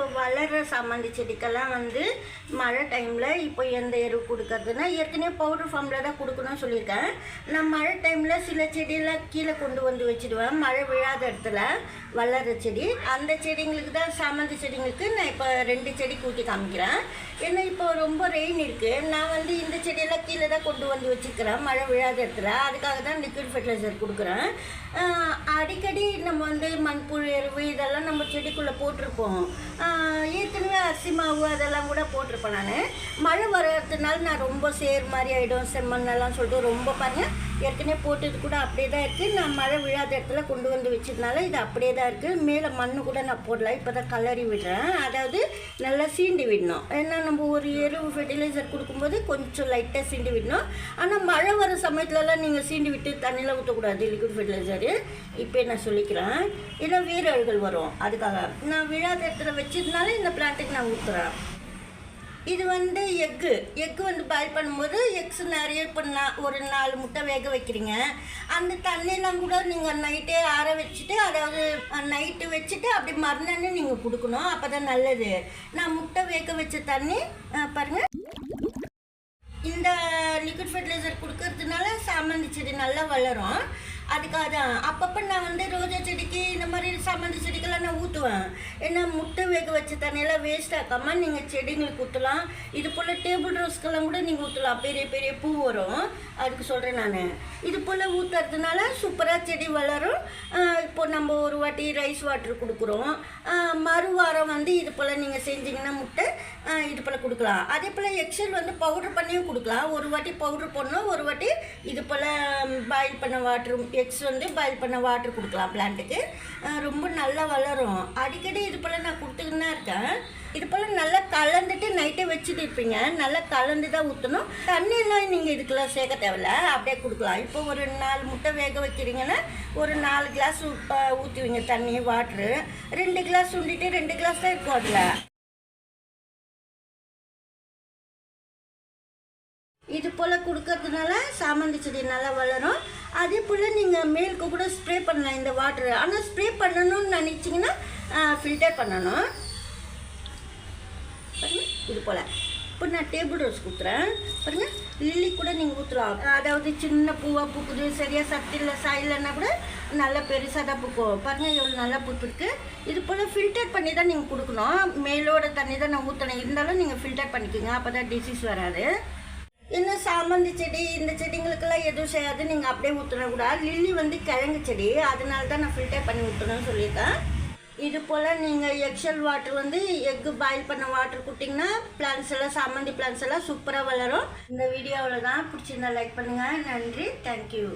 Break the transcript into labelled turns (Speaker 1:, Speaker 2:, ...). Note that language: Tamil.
Speaker 1: இப்போ வளர்கிற சாமந்தி செடிக்கெல்லாம் வந்து மழை டைமில் இப்போ எந்த எரு கொடுக்கறதுன்னா ஏற்கனவே பவுடர் ஃபார்மில் தான் கொடுக்கணும்னு சொல்லியிருக்கேன். நான் மழை டைமில் சில செடியெல்லாம் கீழே கொண்டு வந்து வச்சுடுவேன். மழை விழாத இடத்துல வளர்கிற செடி. அந்த செடிங்களுக்கு தான் சாமந்தி செடிங்களுக்கு நான் இப்போ ரெண்டு செடி கூட்டி காமிக்கிறேன். ஏன்னா இப்போ ரொம்ப ரெயின் இருக்குது நான் வந்து இந்த செடியெல்லாம் கீழே தான் கொண்டு வந்து வச்சுக்கிறேன் மழை விழாத இடத்துல. அதுக்காக தான் லிக்விட் ஃபெர்டிலைசர் கொடுக்குறேன். அடிக்கடி நம்ம வந்து மண்புழு எருவு இதெல்லாம் நம்ம செடிக்குள்ளே போட்டிருப்போம். ஏற்கனவே அரிசி மாவு அதெல்லாம் கூட போட்டிருப்பேன் நான். மழை வர்றதுனால நான் ரொம்ப சேர் மாதிரி ஆகிடும் செம்மண்ணெல்லாம் சொல்லிட்டு ரொம்ப பண்ணேன் ஏற்கனவே போட்டது கூட அப்படியே தான் இருக்குது நான் மழை விழாத இடத்துல கொண்டு வந்து வச்சதுனால இது அப்படியே தான் இருக்குது மேலே மண் கூட நான் போடல. இப்போ தான் கலரி விடுறேன். அதாவது நல்லா சீண்டி விடணும். ஏன்னா நம்ம ஒரு எருவு ஃபெர்டிலைசர் கொடுக்கும்போது கொஞ்சம் லைட்டாக சீண்டி விடணும். ஆனால் மழை வர சமயத்துலலாம் நீங்கள் சீண்டி விட்டு தண்ணியில் ஊற்றக்கூடாது லிக்விட் ஃபெர்டிலைசரு இப்போ நான் சொல்லிக்கிறேன்? ஏன்னா வீரர்கள் வரும். அதுக்காக நான் விழாத இடத்துல வச்சதுனால இந்த பிளான்ட்டுக்கு நான் ஊற்றுறேன் இது வந்து எக்கு. எக்கு வந்து பாயில் பண்ணும்போது எக்ஸ் நிறைய இப்போ நான் ஒரு நாலு முட்டை வேக வைக்கிறீங்க. அந்த தண்ணியெலாம் கூட நீங்கள் நைட்டே ஆற வச்சுட்டு அதாவது நைட்டு வச்சுட்டு அப்படி மறுநாள் நீங்கள் கொடுக்கணும். அப்போ தான் நல்லது. நான் முட்டை வேக வச்ச தண்ணி பாருங்கள் இந்த லிக்விட் ஃபெர்டிலைசர் கொடுக்கறதுனால சாமந்தி செடி நல்லா வளரும். அதுக்காக தான் அப்பப்போ நான் வந்து ரோஜா செடிக்கு இந்த மாதிரி சாமந்தி செடிக்கெல்லாம் நான் ஊற்றுவேன் ஏன்னா முட்டை வேக வச்ச தண்ணியெல்லாம் வேஸ்ட் ஆக்காமல் நீங்கள் செடிங்களுக்கு ஊற்றலாம் இது போல் டேபிள் ரோஸ்க்கெல்லாம் கூட நீங்கள் ஊற்றலாம் பெரிய பெரிய பூ வரும். அதுக்கு சொல்கிறேன் நான். இது போல் ஊற்றுறதுனால சூப்பராக செடி வளரும். இப்போ நம்ம ஒரு வாட்டி ரைஸ் வாட்டர் கொடுக்குறோம். மறு வாரம் வந்து இது போல் நீங்கள் செஞ்சீங்கன்னா முட்டை இது போல் கொடுக்கலாம். அதே போல் எக்ஸல் வந்து பவுடர் பண்ணியும் கொடுக்கலாம். ஒரு வாட்டி பவுடர் பண்ணணும் ஒரு வாட்டி இது போல் பாயில் பண்ண வாட்டர் எக்ஸ் வந்து பாயில் பண்ண வாட்டர் கொடுக்கலாம் பிளான்ட்டுக்கு ரொம்ப நல்லா வளரும். அடிக்கடி இது போல் நான் கொடுத்துக்கிட்டு தான் இருக்கேன். இது போல் நல்லா கலந்துட்டு நைட்டே வச்சுட்டு இருப்பீங்க. நல்லா கலந்து தான் ஊற்றணும் தண்ணியெல்லாம் நீங்கள் இதுக்கெல்லாம் சேர்க்க தேவையில்ல. அப்படியே கொடுக்கலாம். இப்போ ஒரு நாலு முட்டை வேக வைக்கிறீங்கன்னா ஒரு நாலு கிளாஸ் ஊற்றுவீங்க தண்ணி வாட்ரு ரெண்டு கிளாஸ் உண்டிட்டு ரெண்டு கிளாஸ் தான் இருக்கும் அதில். இது போல் கொடுக்கறதுனால சாமந்தி செடி நல்லா வளரும். அதே போல் நீங்கள் மேலுக்கு கூட ஸ்ப்ரே பண்ணலாம் இந்த வாட்டர் ஆனால் ஸ்ப்ரே பண்ணணும்னு நினச்சிங்கன்னா ஃபில்டர் பண்ணணும். பாருங்கள் இது போல். இப்போ நான் டேபிள் ரோஸ் ஊற்றுறேன் பாருங்கள் லில்லி கூட நீங்கள் ஊற்றுலாம் அதாவது சின்ன பூவாக பூக்குது சரியாக சத்து இல்லை சாயில்லைன்னா கூட நல்லா பெருசாக தான் பூக்கும். பாருங்கள் எவ்வளோ நல்லா பூத்துருக்கு இது போல் ஃபில்டர் பண்ணி தான் நீங்கள் கொடுக்கணும். மேலோட தண்ணி தான் நான் ஊற்றணும் இருந்தாலும் நீங்கள் ஃபில்டர் பண்ணிக்கோங்க. அப்போ தான் டிசீஸ் வராது. இன்னும் சாமந்தி செடி இந்த செடிங்களுக்கெல்லாம் எதுவும் செய்யாது. நீங்கள் அப்படியே ஊற்றக்கூடாது லில்லி வந்து கிழங்கு செடி. அதனால தான் நான் ஃபில்டர் பண்ணி ஊற்றணும்னு சொல்லியிருக்கேன். இது போல் நீங்கள் எக்ஸல் வாட்டர் வந்து எக்கு பாயில் பண்ண வாட்டர் கொடுத்தீங்கன்னா பிளான்ஸ் எல்லாம் சாமந்தி பிளான்ஸ் எல்லாம் சூப்பராக வளரும். இந்த வீடியோவில் தான் பிடிச்சிருந்தா லைக் பண்ணுங்கள் நன்றி. தேங்க்யூ